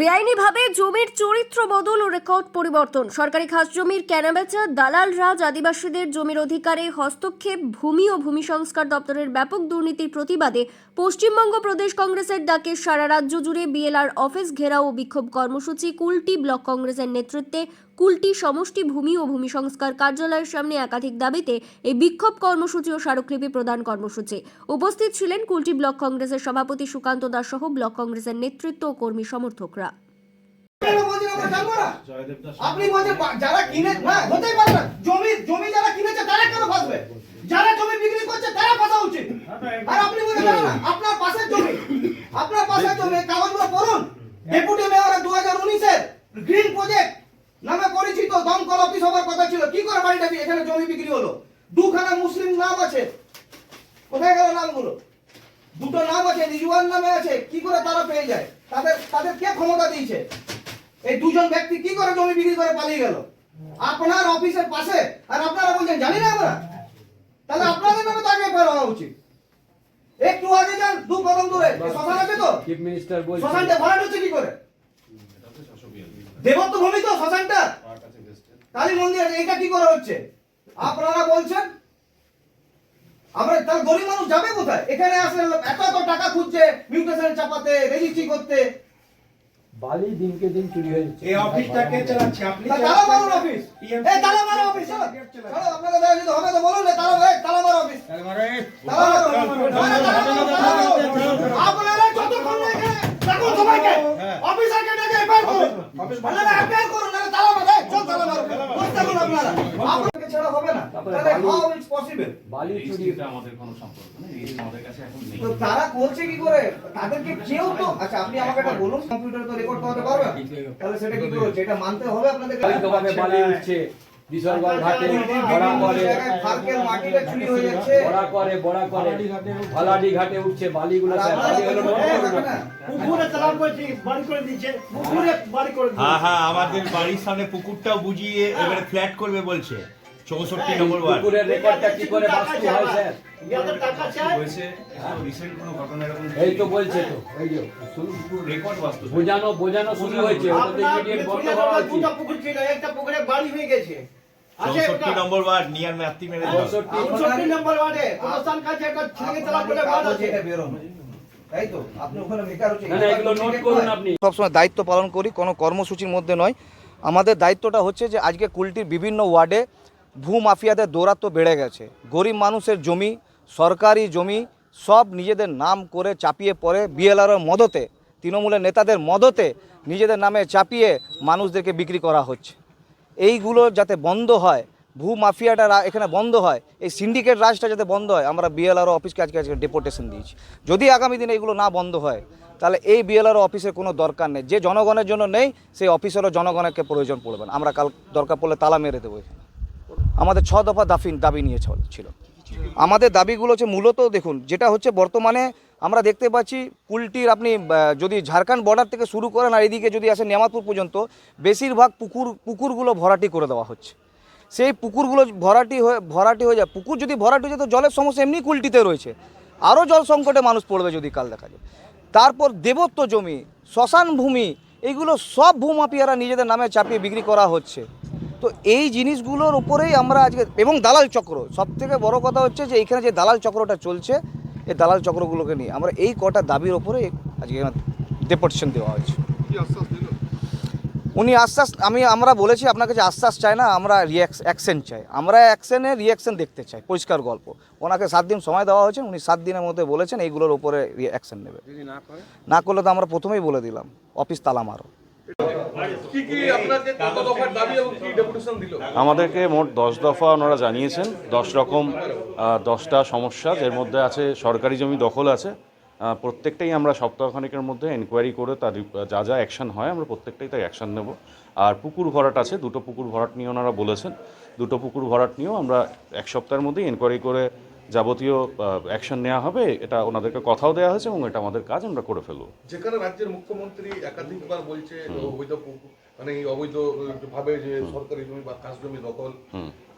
বেআইনিভাবে জমির চরিত্র বদল ও রেকর্ড পরিবর্তন। সরকারি খাস জমির কেনাবেচা দালাল রাজ আদিবাসীদের জমির অধিকারে হস্তক্ষেপ, ভূমি ও ভূমি সংস্কার দপ্তরের ব্যাপক দুর্নীতির প্রতিবাদে পশ্চিমবঙ্গ প্রদেশ কংগ্রেসের ডাকে সারা রাজ্য জুড়ে বিএলআর অফিস ঘেরাও ও বিক্ষোভ কর্মসূচি, কুলটি ব্লক কংগ্রেসের নেতৃত্বে কুলটি সমষ্টি ভূমি ও ভূমি সংস্কার কার্যালয়ের সামনে একাধিক দাবিতে এই বিক্ষোভ কর্মসূচি ও স্মারকলিপি প্রদান কর্মসূচি। উপস্থিত ছিলেন কুলটি ব্লক কংগ্রেসের সভাপতি সুকান্ত দাস সহ ব্লক কংগ্রেসের নেতৃত্ব ও কর্মী সমর্থকরা? আপনি বলছেন যারা কিনে না হতেই পারে না জমি জমি যারা কিনেছে তারা কেন ফাঁসবে যারা জমি বিক্রি করছে তারা ফাঁসা উচিত আর আপনি বলছেন না, না আপনার পাশের জমি আপনার পাশের জমি কাগজগুলো পড়ুন ডেপুটি মেয়র দু হাজার উনিশের গ্রিন প্রজেক্ট নামে পরিচিত দমকল অফিস হবার কথা ছিল কি করে বাড়িটা বি- এখানে জমি বিক্রি হলো। দুখানা মুসলিম নাম আছে। কোথায় গেল নামগুলো? দুটো নাম আছে রিজওয়ান নামে আছে। কি করে তারা পেয়ে যায়? তাদের তাদের কে ক্ষমতা দিয়েছে? এই দুজন ব্যক্তি কি করে জমি বিক্রি করে পালিয়ে গেল? আপনার অফিসের পাশে? আর আপনারা বলছেন জানি না আমরা। তাহলে আপনাদের নামে তাকে বের হওয়া উচিত। একটু আগে যান দু কদম দূরে। শ্মশান আছে তো? চিফ মিনিস্টার বলছে। শ্মশানটা ভরাট হচ্ছে কি করে? দেবত্ব ভূমি তো শ্মশানটা? কালী মন্দির আছে, এটা কি করে হচ্ছে? আপনারা বলছেন আমরা তাহলে গরিব মানুষ যাবে কোথায়? এখানে আসলে এত এত টাকা খুঁজছে মিউটেশন চাপাতে রেজিস্ট্রি করতে। বালি দিনকে দিন চুরি হয়ে যাচ্ছে। এই অফিসটাকে চালাচ্ছে? আপনি তালা মারুন অফিস এই তালা মারো অফিস চলো। যদি হবে তো বলুন না তালা তালা মারো অফিস তালা মারো। তালা মারো। আপনারা যতক্ষণ না এখানে ডাকুন সবাইকে অফিসারকে ডেকে এফআইআর করুন। আপনারা এফআইআর করুন নাহলে তালা মারো চল তালা মারো থাকুন আপনারা ছাড়া হবে না। তাহলে হাউ ইটস পসিবল বালি আমাদের কোনো সম্পর্ক নেই এই আমাদের কাছে এখন নেই। তো তারা করছে কি করে? তাদেরকে কেউ তো আচ্ছা আপনি আমাকে একটা বলুন কম্পিউটার তো রেকর্ড করতে পারবে? তাহলে সেটা কি করে? হচ্ছে এটা মানতে হবে আপনাদের বালি তোমাকে বালি উঠছে বিসর্গর ঘাটে বড়া করে। মাটিটা চুরি হয়ে যাচ্ছে। বড়া করে বড়া করে। ভালাডি ঘাটে উঠছে। বালিগুলো করুন দেখো না, পুকুরে চালান করেছি বাড়ি করে দিচ্ছে পুকুরে বাড়ি করে হ্যাঁ হ্যাঁ আমাদের বাড়ির সামনে পুকুরটাও বুঝিয়ে এবারে ফ্ল্যাট করবে বলছে। চৌষট্টি নম্বর ওয়ার্ড। পুকুরের রেকর্ডটা কি করে বাস্তু হয় স্যার? ইয়াদের টাকা চাই হয়েছে রিসেন্ট কোনো ঘটনা এরকম এই তো বলছে তো। বোঝানো বোঝানো শুরু হয়েছে ওটা তো আপনার ইমিডিয়েট বন্ধ করা দুটো পুকুর ছিল একটা পুকুরে বাড়ি হয়ে গেছে। চৌষট্টি নম্বর ওয়ার্ড নিয়ার ম্যাপটি মেরে চৌষট্টি। চৌষট্টি নম্বর ওয়ার্ডে প্রস্থান কাছে একটা ছেলেকে চালা করে বাদ আছে। বেরোনো। তাই তো আপনি ওখানে বেকার হচ্ছে না না এগুলো নোট করুন? আপনি। সবসময় দায়িত্ব পালন করি কোনো কর্মসূচির মধ্যে নয়। আমাদের দায়িত্বটা হচ্ছে যে আজকে কুলটির বিভিন্ন ওয়ার্ডে ভূ মাফিয়াদের দৌরাত্ম বেড়ে গেছে। গরিব মানুষের জমি, সরকারি জমি সব নিজেদের নাম করে চাপিয়ে পড়ে বিএলআর মদতে। তৃণমূলের নেতাদের মদতে নিজেদের নামে চাপিয়ে মানুষদেরকে বিক্রি করা হচ্ছে। এইগুলো যাতে বন্ধ হয় ভূ মাফিয়াটা রা- এখানে বন্ধ হয়, এই সিন্ডিকেট রাজটা যাতে বন্ধ হয়, আমরা বিএলআর অফিসকে আজকে আজকে ডেপুটেশন দিয়েছি। যদি আগামী দিনে এগুলো না বন্ধ হয়, তাহলে এই বিএলআর অফিসের কোনো দরকার নেই। যে জনগণের জন্য নেই, সেই অফিসেরও জনগণকে প্রয়োজন পড়বে না। আমরা কাল দরকার পড়লে তালা মেরে দেবো আমাদের ছ দফা দাফি দাবি নিয়ে ছিল। আমাদের দাবিগুলো হচ্ছে মূলত দেখুন, যেটা হচ্ছে বর্তমানে আমরা দেখতে পাচ্ছি কুলটির আপনি যদি ঝাড়খণ্ড বর্ডার থেকে শুরু করেন আর এদিকে যদি আসেন নেমাতপুর পর্যন্ত, বেশিরভাগ পুকুর, পুকুরগুলো ভরাটি করে দেওয়া হচ্ছে। সেই পুকুরগুলো ভরাটি হয়ে ভরাটি হয়ে যায়। পুকুর যদি ভরাটি হয়ে যায় তো জলের সমস্যা এমনি কুলটিতে রয়েছে। আরও জল সংকটে মানুষ পড়বে যদি কাল দেখা যায়। তারপর দেবত্ব জমি, শ্মশান ভূমি এইগুলো সব ভূমাপিয়ারা নিজেদের নামে চাপিয়ে বিক্রি করা হচ্ছে। তো এই জিনিসগুলোর উপরেই আমরা আজকে এবং দালাল চক্র। সব থেকে বড় কথা হচ্ছে যে এখানে যে দালাল চক্রটা চলছে এই দালাল চক্রগুলোকে নিয়ে। আমরা এই কটা দাবির ওপরে আজকে ডেপুটেশন দেওয়া হয়েছে। উনি আশ্বাস আমি আমরা বলেছি আপনার কাছে আশ্বাস চাই না আমরা অ্যাকশন চাই। আমরা অ্যাকশনের রিয়াকশন দেখতে চাই পরিষ্কার গল্প। ওনাকে সাত দিন সময় দেওয়া হয়েছে উনি সাত দিনের মধ্যে বলেছেন এইগুলোর উপরে অ্যাকশন নেবে। না করলে তো আমরা প্রথমেই বলে দিলাম অফিস তালা মারো। আমাদেরকে মোট দশ দফা ওনারা জানিয়েছেন, দশ রকম দশটা সমস্যা এর মধ্যে আছে, সরকারি জমি দখল আছে। প্রত্যেকটাই আমরা সপ্তাহখানেকের মধ্যে এনকোয়ারি করে তার যা যা অ্যাকশন হয় আমরা প্রত্যেকটাই তাই অ্যাকশন নেব। আর পুকুর ভরাট আছে, দুটো পুকুর ভরাট নিয়ে ওনারা বলেছেন। দুটো পুকুর ভরাট নিয়েও আমরা এক সপ্তাহের মধ্যেই এনকোয়ারি করে যাবতীয় অ্যাকশন নেওয়া হবে এটা ওনাদেরকে কথাও দেওয়া হয়েছে এবং এটা আমাদের কাজ আমরা করে ফেলব। যেখানে রাজ্যের মুখ্যমন্ত্রী একাধিকবার বলছে অবৈধ মানে এই অবৈধ ভাবে যে সরকারি জমি বা খাস জমি দখল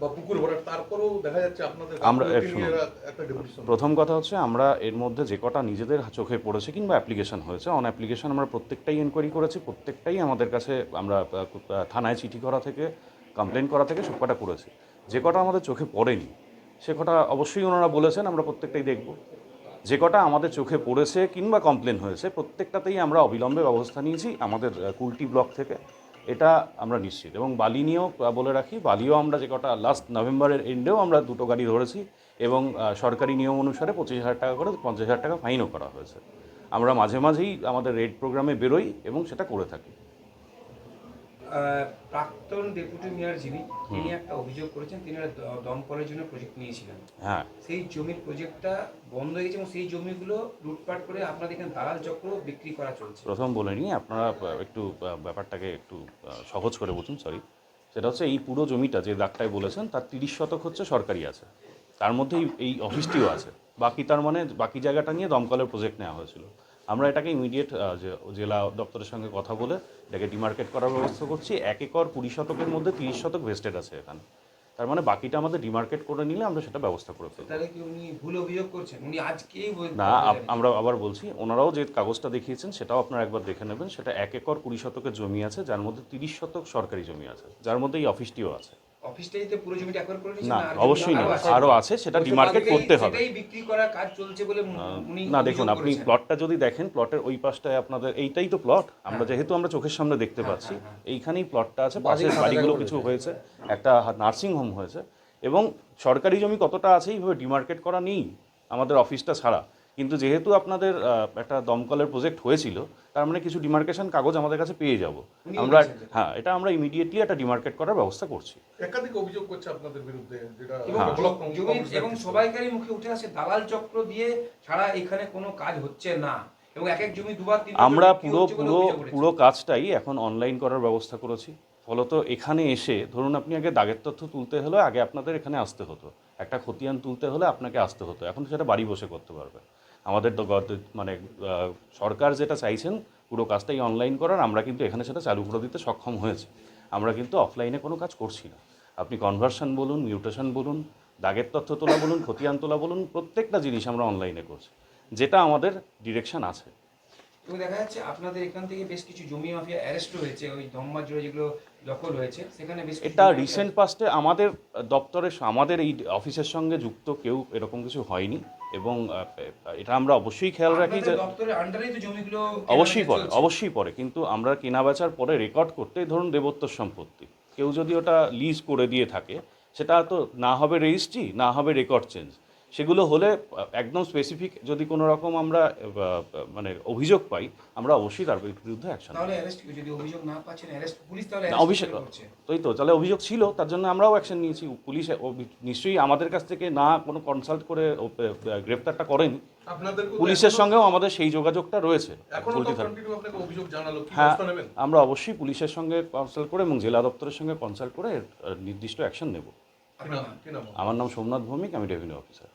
বা পুকুর ভরাট তারপরেও দেখা যাচ্ছে আপনাদের আমরা- প্রথম কথা হচ্ছে আমরা এর মধ্যে যে কটা নিজেদের চোখে পড়েছে কিংবা অ্যাপ্লিকেশন হয়েছে অন অ্যাপ্লিকেশন আমরা প্রত্যেকটাই এনকোয়ারি করেছি প্রত্যেকটাই আমাদের কাছে আমরা থানায় চিঠি করা থেকে কমপ্লেন করা থেকে সব কটা করেছি। যে কটা আমাদের চোখে পড়েনি সে কটা অবশ্যই ওনারা বলেছেন, আমরা প্রত্যেকটাই দেখব। যে কটা আমাদের চোখে পড়েছে কিংবা কমপ্লেন হয়েছে, প্রত্যেকটাতেই আমরা অবিলম্বে ব্যবস্থা নিয়েছি আমাদের কুলটি ব্লক থেকে। এটা আমরা নিশ্চিত। এবং বালি নিয়েও বলে রাখি, বালিও আমরা যে কটা লাস্ট নভেম্বরের এন্ডেও আমরা দুটো গাড়ি ধরেছি এবং সরকারি নিয়ম অনুসারে পঁচিশ হাজার টাকা করে, পঞ্চাশ হাজার টাকা ফাইনও করা হয়েছে। আমরা মাঝে মাঝেই আমাদের রেড প্রোগ্রামে বেরোই এবং সেটা করে থাকি। প্রাক্তন ডেপুটি মেয়র যিনি তিনি একটা অভিযোগ করেছেন তিনি দমকলের জন্য প্রজেক্ট নিয়েছিলেন। হ্যাঁ। সেই জমির প্রজেক্টটা বন্ধ হয়ে গেছে এবং সেই জমিগুলো লুটপাট করে আপনাদের এখানে দালাল চক্র বিক্রি করা চলছে। প্রথম বলে নিই আপনারা একটু ব্যাপারটাকে একটু সহজ করে বুঝুন সরি সেটা হচ্ছে এই পুরো জমিটা যে দাগটায় বলেছেন তার তিরিশ শতক হচ্ছে সরকারি আছে। তার মধ্যে এই- এই অফিসটিও আছে। বাকি তার মানে বাকি জায়গাটা নিয়ে দমকলের প্রজেক্ট নেওয়া হয়েছিল। আমরা এটাকে ইমিডিয়েট জেলা দপ্তরের সঙ্গে কথা বলে এটাকে ডিমার্কেট করার ব্যবস্থা করছি। এক একর কুড়ি শতকের মধ্যে তিরিশ শতক ভেস্টেড আছে এখানে। তার মানে বাকিটা আমাদের ডিমার্কেট করে নিলে আমরা সেটা ব্যবস্থা করে ফেলব। তাহলে কি উনি ভুল অভিযোগ করছেন? উনি আজকেই না আমরা আবার বলছি ওনারাও যে কাগজটা দেখিয়েছেন সেটাও আপনারা একবার দেখে নেবেন। সেটা এক একর কুড়ি শতকের জমি আছে যার মধ্যে তিরিশ শতক সরকারি জমি আছে যার মধ্যে এই অফিসটিও আছে। অফিসটাই পুরো জমিটা একবার করে না অবশ্যই না আরও আছে? সেটা ডিমার্কেট করতে হবে। সেটাই বিক্রি করার কাজ চলছে বলে উনি না দেখুন আপনি প্লটটা যদি দেখেন প্লটের ওই পাশটায় আপনাদের এইটাই তো প্লট আমরা যেহেতু আমরা চোখের সামনে দেখতে পাচ্ছি এইখানেই প্লটটা আছে বাড়িগুলো কিছু হয়েছে একটা নার্সিং হোম হয়েছে। এবং সরকারি জমি কতটা আছে এইভাবে ডিমার্কেট করা নেই আমাদের অফিসটা ছাড়া। কিন্তু যেহেতু আপনাদের একটা দমকলের প্রজেক্ট হয়েছিল তার মানে কিছু ডিমার্কেশন কাগজ আমাদের কাছে পেয়ে যাব। আমরা হ্যাঁ এটা আমরা ইমিডিয়েটলি একটা ডিমার্কেট করার ব্যবস্থা করছি। একাধিক অভিযোগ করছে আপনাদের বিরুদ্ধে যেটা এবং হ্যাঁ। এবং সবাইকারই মুখে উঠে আসে দালাল চক্র দিয়ে ছাড়া এখানে কোনো কাজ হচ্ছে না। এবং এক এক জমি দুবার তিনবার আমরা পুরো পুরো পুরো কাজটাই এখন অনলাইন করার ব্যবস্থা করেছি। ফলত এখানে এসে ধরুন আপনি আগে দাগের তথ্য তুলতে হলে আগে আপনাদের এখানে আসতে হতো। একটা খতিয়ান তুলতে হলে আপনাকে আসতে হতো। এখন সেটা বাড়ি বসে করতে পারবে আমাদের তো গত- মানে সরকার যেটা চাইছেন পুরো কাজটাই অনলাইন করার আমরা কিন্তু এখানে সেটা চালু করে দিতে সক্ষম হয়েছে। আমরা কিন্তু অফলাইনে কোনো কাজ করছি না। আপনি কনভার্সন বলুন মিউটেশন বলুন দাগের তথ্য তোলা বলুন খতিয়ান তোলা বলুন প্রত্যেকটা জিনিস আমরা অনলাইনে করছি। যেটা আমাদের ডিরেকশন আছে। এবং দেখা যাচ্ছে আপনাদের এখান থেকে বেশ কিছু জমি মাফিয়া অ্যারেস্ট হয়েছে ওই জুড়ে যেগুলো দখল হয়েছে সেখানে বেশ এটা রিসেন্ট পাস্টে আমাদের দপ্তরের আমাদের এই অফিসের সঙ্গে যুক্ত কেউ এরকম কিছু হয়নি। এবং এটা আমরা অবশ্যই খেয়াল রাখি যে অবশ্যই পরে অবশ্যই পরে কিন্তু আমরা কেনা বেচার পরে রেকর্ড করতে ধরুন দেবত্ব সম্পত্তি। কেউ যদি ওটা লিজ করে দিয়ে থাকে সেটা তো না হবে রেজিস্ট্রি না হবে রেকর্ড চেঞ্জ সেগুলো হলে একদম স্পেসিফিক যদি কোনো রকম আমরা মানে অভিযোগ পাই আমরা অবশ্যই তার বিরুদ্ধে অ্যাকশন তাহলে অ্যারেস্ট যদি অভিযোগ না পাচ্ছেন অ্যারেস্ট পুলিশ তাহলে না, arrest অভিষেক তাই তো তাহলে অভিযোগ ছিল তার জন্য আমরাও অ্যাকশন নিয়েছি। পুলিশ নিশ্চয়ই আমাদের কাছ থেকে না কোনো কনসাল্ট করে গ্রেপ্তারটা করেনি। পুলিশের সঙ্গেও আমাদের সেই যোগাযোগটা রয়েছে হ্যাঁ আমরা অবশ্যই পুলিশের সঙ্গে কনসাল্ট করে এবং জেলা দপ্তরের সঙ্গে কনসাল্ট করে নির্দিষ্ট অ্যাকশন নেব। আমার নাম সোমনাথ ভৌমিক আমি রেভিনিউ অফিসার